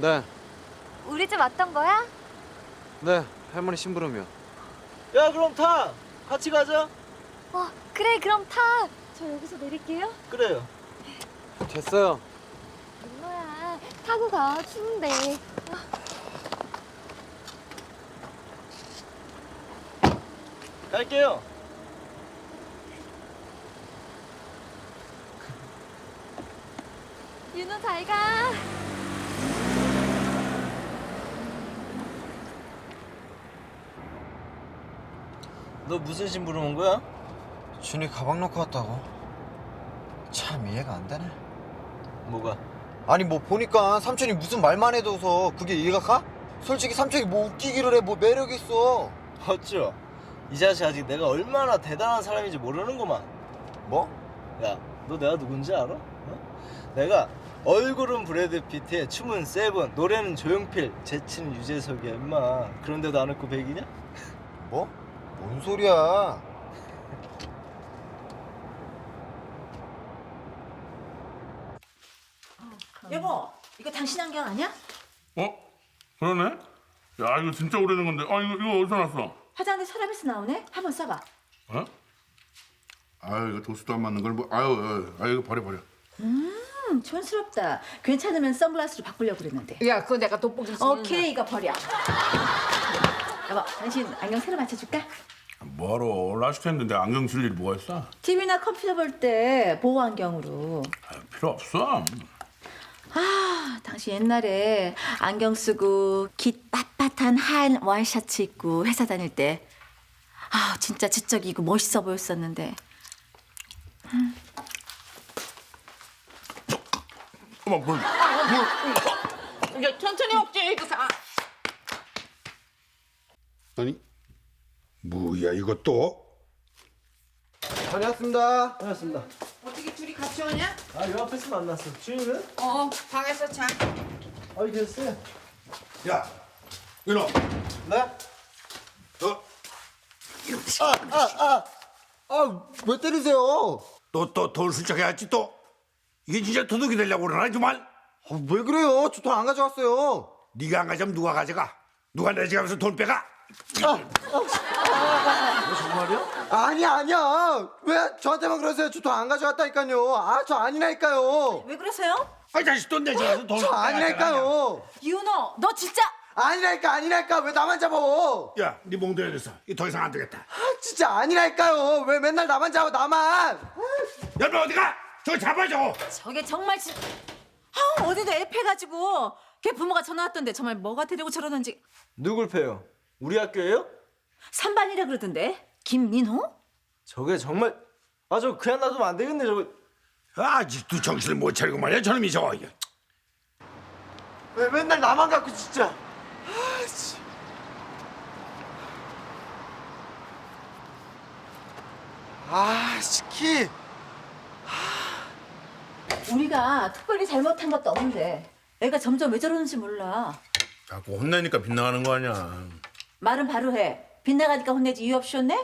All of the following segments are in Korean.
네, 우리 집 왔던 거야? 네, 할머니 심부름이요. 야 그럼 타. 같이 가자. 어, 그래, 그럼 타. 저 여기서 내릴게요. 그래요. 됐어요. 윤호야, 타고 가. 추운데. 갈게요. 윤호 잘 가. 너 무슨 심부름 온 거야? 준이 가방 놓고 왔다고. 참 이해가 안 되네. 뭐가? 아니 뭐 보니까 삼촌이 무슨 말만 해도서 그게 이해가 가? 솔직히 삼촌이 뭐 웃기기를 해, 뭐 매력 있어. 어쩌? 이 자식 아직 내가 얼마나 대단한 사람인지 모르는구만. 뭐? 야, 너 내가 누군지 알아? 어? 내가 얼굴은 브래드 피트에 춤은 세븐, 노래는 조용필, 재치는 유재석이야, 임마. 그런데도 안 웃고 백이냐? 뭐? 뭔 소리야? 여보, 이거 당신 안경 아니야? 어? 그러네? 야 이거 진짜 오래된 건데 아 이거 이거 어디서 났어? 화장대 서랍에서 나오네? 한번 써봐. 어? 아유 이거 도수도 안 맞는 걸 뭐 아유 아유, 아유 이거 버려 버려 음, 촌스럽다. 괜찮으면 선글라스로 바꾸려고 그랬는데. 야, 그거 내가 돋보기 오케이, 이거 버려. 여보, 당신 안경 새로 맞춰줄까? 뭐하러 라스트 했는데 안경 쓸 일이 뭐가 있어? TV나 컴퓨터 볼 때 보호 안경으로. 아, 필요 없어 아, 당신 옛날에 안경 쓰고 깃 빳빳한 하얀 와이셔츠 입고 회사 다닐 때. 아, 진짜 지적이고 멋있어 보였었는데. 어머 뭘 야, 천천히 먹지. 그 사. 아니 뭐야 이거 또? 다녀왔습니다. 반갑습니다. 어떻게 둘이 같이 오냐? 아, 요 앞에서 만났어. 주인은? 어, 방에서 자. 아, 계셨어요? 야 이놈 네? 너 아, 왜 때리세요? 또또돈 술짝해야지 또 이게 진짜 도둑이 되려고 그러나 정말 아, 왜 그래요? 저 돈 안 가져왔어요. 네가 안 가져면 누가 가져가 누가 내 지갑에서 돈 빼가 아니야, 아니야. 왜 저한테만 그러세요? 저 돈 안 가져왔다니까요. 아, 저 아니라니까요. 왜 그러세요? 아이 자식 돈내 지갑에서 돈 저 아니라니까요. 이윤호, 너 진짜 아니라니까, 아니라니까. 왜 나만 잡아? 야네 몽둥이 됐어 이더 이상 안 되겠다 아, 진짜 아니라니까요. 왜 맨날 나만 잡아, 나만. 야너 어디 가 저거 잡아줘 저게 정말 진... 아, 어디도 앱 해가지고 걔 부모가 전화 왔던데 정말 뭐가 되려고 저러는지 누굴 패요? 우리 학교예요? 산반이라 그러던데 김민호? 저게 정말 아 저 그냥 놔두면 안 되겠네 저거 아직도 정신을 못 차리고 말이야 저놈이 저거 이거. 왜 맨날 나만 갖고 진짜. 아, 씨. 아, 시키. 우리가 특별히 잘못한 것도 없는데 애가 점점 왜 저러는지 몰라 자꾸 혼내니까 빗나가는 거 아니야 말은 바로 해 빗나가니까 혼내지 이유 없이 혼내?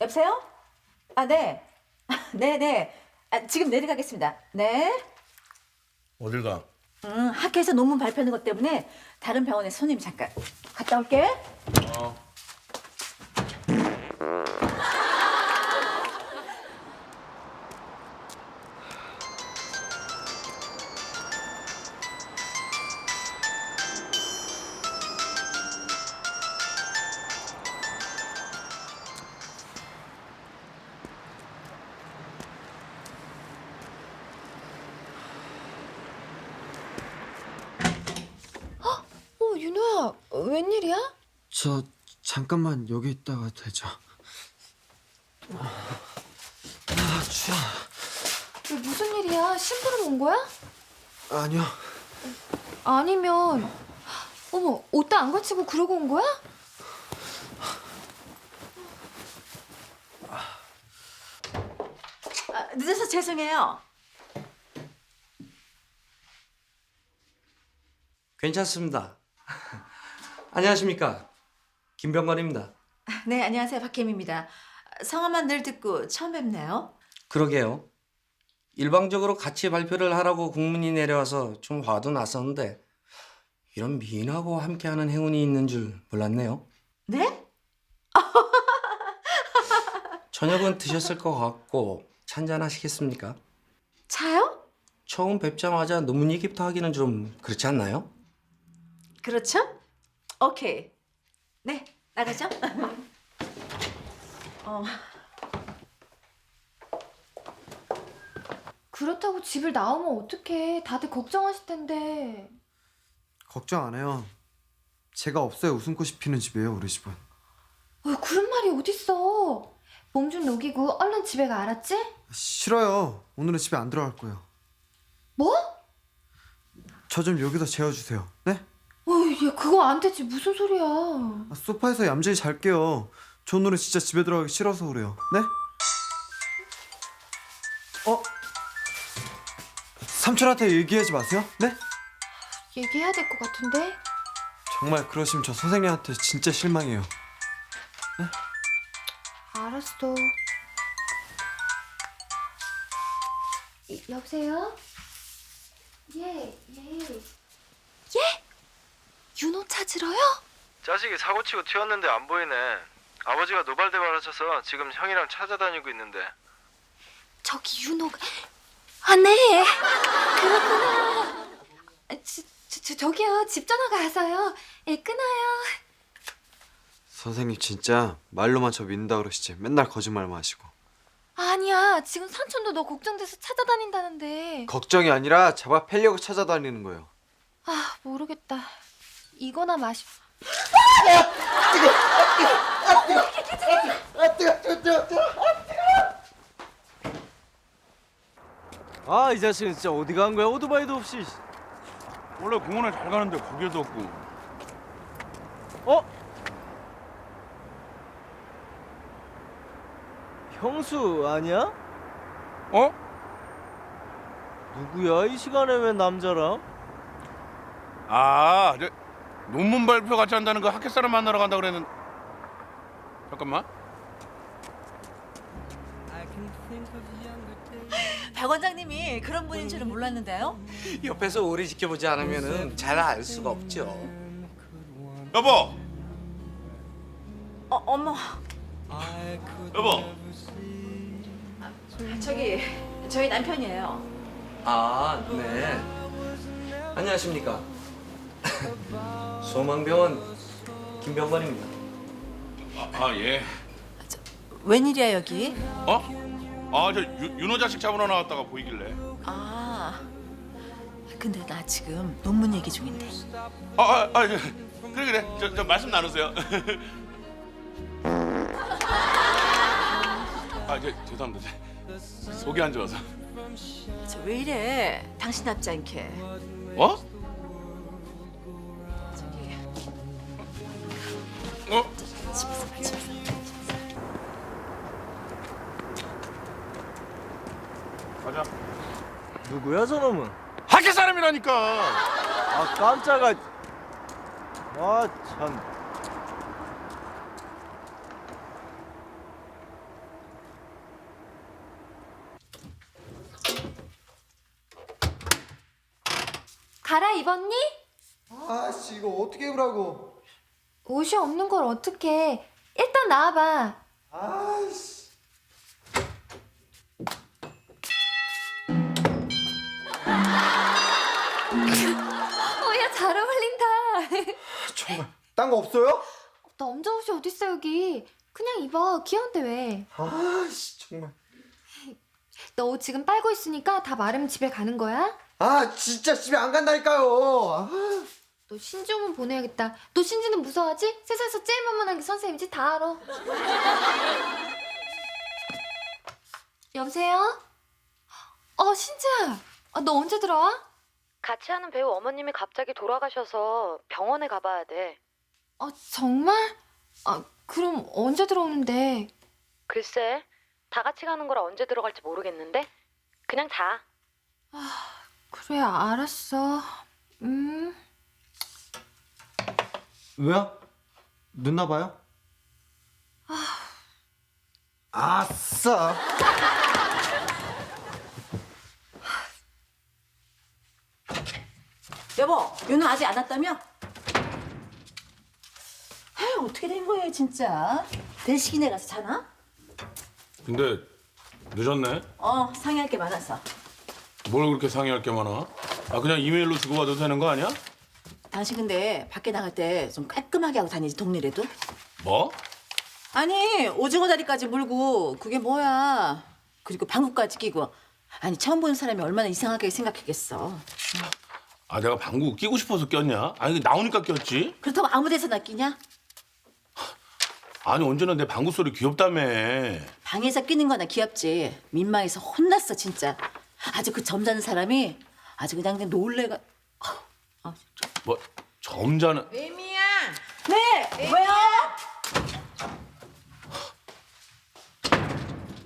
여보세요? 아, 네. 네, 네. 아, 지금 내려가겠습니다. 네. 어딜 가? 음, 학교에서 논문 발표하는 것 때문에 다른 병원에 손님 잠깐 갔다 올게. 어, 저 잠깐만 여기 있다가 되죠. 아, 추워. 왜 무슨 일이야? 심부름 온 거야? 아니요. 아니면 어머, 옷도 안 걸치고 그러고 온 거야? 아, 늦어서 죄송해요. 괜찮습니다. 안녕하십니까. 김병관입니다. 네, 안녕하세요. 박혜미입니다. 성함만 늘 듣고 처음 뵙네요. 그러게요. 일방적으로 같이 발표를 하라고 공문이 내려와서 좀 화도 났었는데 이런 미인하고 함께하는 행운이 있는 줄 몰랐네요. 네? 저녁은 드셨을 것 같고 찬잔 하시겠습니까? 차요? 처음 뵙자마자 논문 얘기부터 하기는 좀 그렇지 않나요? 그렇죠? 오케이. 네, 나가죠. 어, 그렇다고 집을 나오면 어떡해. 다들 걱정하실 텐데. 걱정 안 해요. 제가 없어야 웃음꽃이 피는 집이에요, 우리 집은. 어, 그런 말이 어딨어. 몸 좀 녹이고 얼른 집에 가 알았지? 싫어요. 오늘은 집에 안 들어갈 거예요. 뭐? 저 좀 여기서 재워주세요. 네? 어이, 얘 그거 안 되지. 무슨 소리야. 아, 소파에서 얌전히 잘게요. 저 오늘은 진짜 집에 들어가기 싫어서 그래요. 네? 어? 삼촌한테 얘기하지 마세요. 네? 얘기해야 될 것 같은데. 정말 그러시면 저 선생님한테 진짜 실망해요. 알았어. 이- 여보세요? 예, 예. 예? 윤호 찾으러요? 자식이 사고치고 튀었는데 안 보이네. 아버지가 노발대발하셔서 지금 형이랑 찾아다니고 있는데. 저기 윤호가 아 네. 그렇구나. 아, 저, 저, 저, 저기요. 집 전화가 와서요. 예, 끊어요. 선생님 진짜 말로만 저 믿는다 그러시지. 맨날 거짓말만 하시고. 아니야. 지금 삼촌도 너 걱정돼서 찾아다닌다는데. 걱정이 아니라 잡아 패려고 찾아다니는 거예요. 아, 모르겠다. 이거나 마시. 아 이 자식은 진짜 어디 간 거야 오토바이도 없이. 원래 공원에 잘 가는데 거기에도 없고. 어? 형수 아니야? 어? 누구야 이 시간에 왜 남자랑? 아, 저 논문 발표 같이 한다는 거 학교 사람 만나러 간다 그랬는데. 잠깐만. 박 원장님이 그런 분인 줄은 몰랐는데요. 옆에서 오래 지켜보지 않으면 잘알 수가 없죠. 여보, 어, 어머, 여보. 저기 저희 남편이에요. 아, 네. 안녕하십니까. 소망병원 김병관입니다. 아, 아 예. 웬일이야 여기? 어? 아, 저 유- 윤호 자식 잡으러 나왔다가 보이길래. 아, 근데 나 지금 논문 얘기 중인데. 아, 아, 아 저, 그래 그래. 저, 저 말씀 나누세요. 아, 저 죄송합니다. 저, 속이 안 좋아서. 저 왜 이래? 당신 답지 않게. 어? 어? 가자. 누구야 저놈은? 학교 사람이라니까. 아 깜짝아. 아 참. 갈아입었니? 아씨 이거 어떻게 입으라고? 옷이 없는 걸 어떡해. 일단 나와봐. 아씨. 어, 야, 잘 어울린다. 정말 딴 거 없어요? 남자 옷이 어딨어, 여기. 그냥 입어. 귀여운데 왜? 아씨 정말. 너 옷 지금 빨고 있으니까 다 마르면 집에 가는 거야? 아 진짜 집에 안 간다니까요. 아. 너 신주문 보내야겠다. 너 신주는 무서워하지? 세상에서 제일 만만한 게 선생님이지 다 알아. 여보세요? 어 신주야. 아, 너 언제 들어와? 같이 하는 배우 어머님이 갑자기 돌아가셔서 병원에 가봐야 돼. 아 정말? 아 그럼 언제 들어오는데? 글쎄, 다 같이 가는 거라 언제 들어갈지 모르겠는데 그냥 자. 그래 알았어. 음. 왜요? 늦나 봐요? 아싸. 여보, 윤호 아직 안 왔다며? 아유, 어떻게 된 거예요, 진짜? 대식이네 가서 자나? 근데 늦었네. 어, 상의할 게 많아서. 뭘 그렇게 상의할 게 많아? 아 그냥 이메일로 주고받아도 되는 거 아니야? 당신 근데 밖에 나갈 때 좀 깔끔하게 하고 다니지, 동네래도? 뭐? 아니, 오징어 다리까지 물고 그게 뭐야? 그리고 방구까지 끼고. 아니, 처음 보는 사람이 얼마나 이상하게 생각했겠어. 아 내가 방구 끼고 싶어서 꼈냐? 아니 나오니까 꼈지. 그렇다고 아무 데서나 끼냐? 아니 언제나 내 방구 소리 귀엽다며. 방에서 끼는 거나 귀엽지. 민망해서 혼났어, 진짜. 아주 그 점잖은 사람이 아주 그냥 내 놀래가. 아, 진짜. 뭐 점잖은. 애미야. 네, 왜요?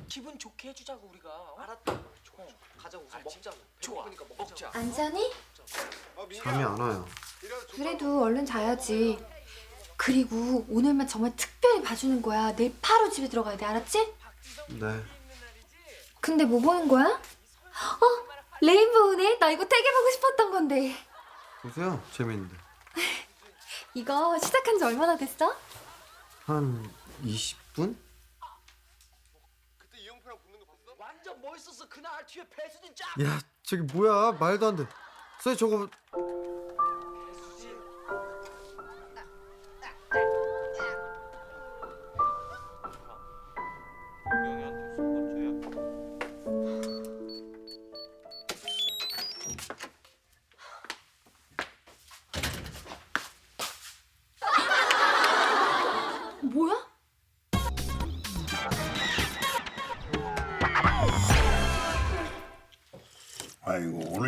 기분 좋게 해주자고 우리가. 알았다. 가자고 먹자고. 좋아. 먹자. 안 자니? 잠이 안 와요. 그래도 얼른 자야지. 그리고 오늘만 정말 특별히 봐주는 거야. 내일 바로 집에 들어가야 돼. 알았지? 네. 근데 뭐 보는 거야? 어? 레인보우네? 나 이거 되게 보고 싶었던 건데. 보세요. 재밌는데. 이거 시작한 지 얼마나 됐어? 한 20분? 완전 멋있었어 그날 뒤에 배수진 쫙. 야, 저기 뭐야? 말도 안 돼. 서 저거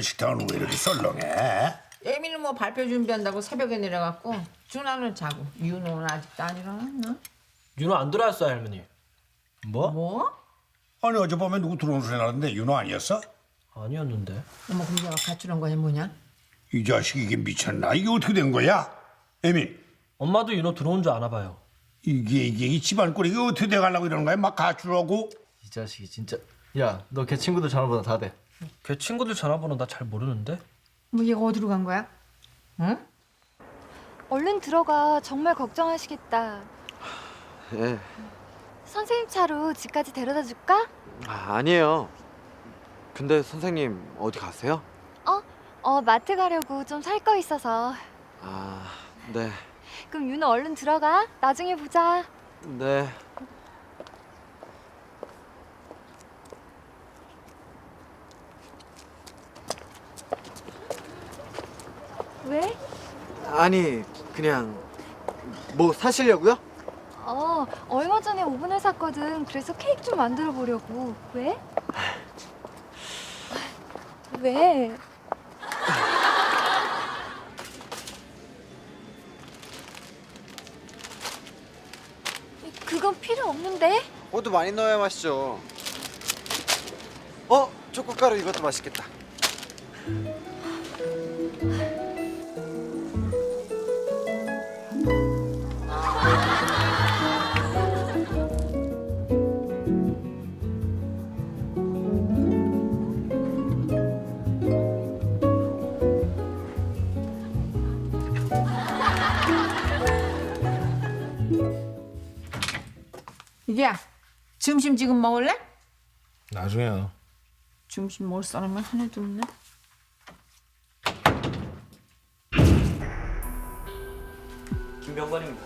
오늘 식당은 왜 이렇게 썰렁해? 애미는 뭐 발표 준비한다고 새벽에 내려갔고 준하는 자고 윤호는 아직도 안 일어났나? 윤호 안 들어왔어 할머니. 뭐? 뭐? 아니 어젯밤에 누구 들어온 소리 나는데 윤호 아니었어? 아니었는데. 어머 그럼 가출한 거야 뭐냐? 이 자식 이게 미쳤나? 이게 어떻게 된 거야? 에민 엄마도 윤호 들어온 줄 아나 봐요. 이게 이게 이 집안 꼴이 이게 어떻게 돼가려고 이러는 거야? 막 가출하고 이 자식이 진짜. 야, 너 걔 친구들 전화번호 다 돼. 걔 친구들 전화번호 나 잘 모르는데. 뭐 얘가 어디로 간 거야? 응? 얼른 들어가. 정말 걱정하시겠다. 예. 선생님 차로 집까지 데려다 줄까? 아, 아니에요. 근데 선생님 어디 가세요? 어? 어, 마트 가려고 좀 살 거 있어서. 아, 네. 그럼 윤호 얼른 들어가. 나중에 보자. 네. 왜? 아니, 그냥 뭐 사시려고요? 어, 얼마 전에 오븐을 샀거든. 그래서 케이크 좀 만들어 보려고. 왜? 왜? 그건 필요 없는데? 호두 많이 넣어야 맛있죠. 어, 초코가루 이것도 맛있겠다. 이게야 점심 지금 먹을래? 나중에요. 점심 먹을 사람이 하나도 없네. 김병관입니다.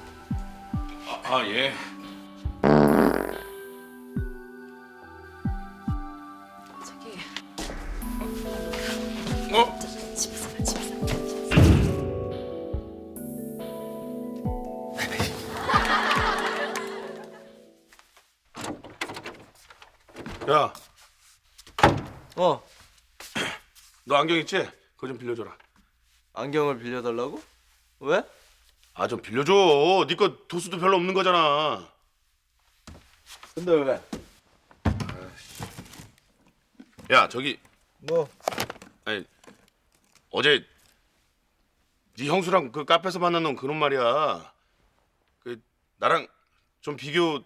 아, 아 예. 저기 어? 야, 어, 너 안경 있지? 그거 좀 빌려줘라. 안경을 빌려달라고? 왜? 아 좀 빌려줘. 네 거 도수도 별로 없는 거잖아. 근데 왜? 야 저기 뭐? 아니 어제 네 형수랑 그 카페에서 만난 놈 그놈 말이야. 그 나랑 좀 비교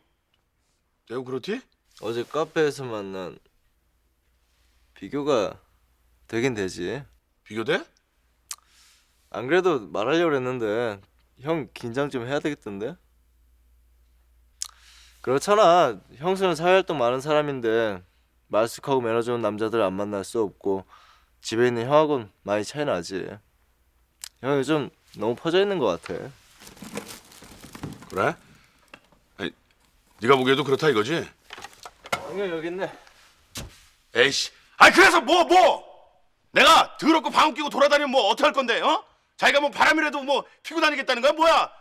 되고 그렇지? 어제 카페에서 만난 비교가 되긴 되지. 비교돼? 안 그래도 말하려고 했는데 형 긴장 좀 해야 되겠던데? 그렇잖아. 형수는 사회활동 많은 사람인데 말쑥하고 매너 좋은 남자들 안 만날 수 없고 집에 있는 형하고는 많이 차이 나지. 형 요즘 너무 퍼져 있는 것 같아. 그래? 아니, 네가 보기에도 그렇다 이거지? 형님 여기 있네. 에이씨. 아니 그래서 뭐 뭐? 내가 더럽고 방귀 끼고 돌아다니면 뭐 어떡할 건데? 어? 자기가 뭐 바람이라도 뭐 피고 다니겠다는 거야 뭐야?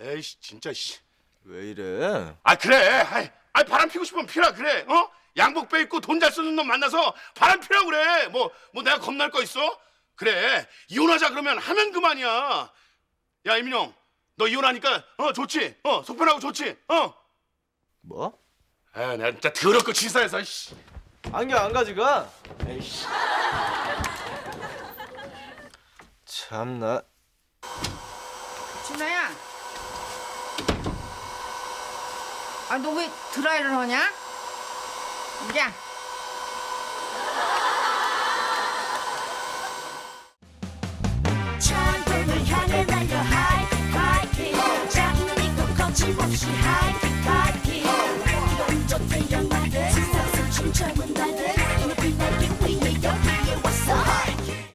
에이씨 진짜 씨. 왜 이래? 아 그래. 아이, 아이 바람 피고 싶으면 피라 그래. 어? 양복 빼 입고 돈 잘 쓰는 놈 만나서 바람 피라 그래. 뭐 뭐 내가 겁날 거 있어? 그래. 이혼하자 그러면 하면 그만이야. 야 이민영, 너 이혼하니까 어 좋지? 어 속편하고 좋지? 어? 뭐? 아, 내가 진짜 더럽고 치사해서 씨. 안경 안 가져가? 에이씨. 참나. 준아야. 아 너 왜 드라이를 하냐? 야. 향해 달려 high high king 장인은 있고 거침없이 high try when that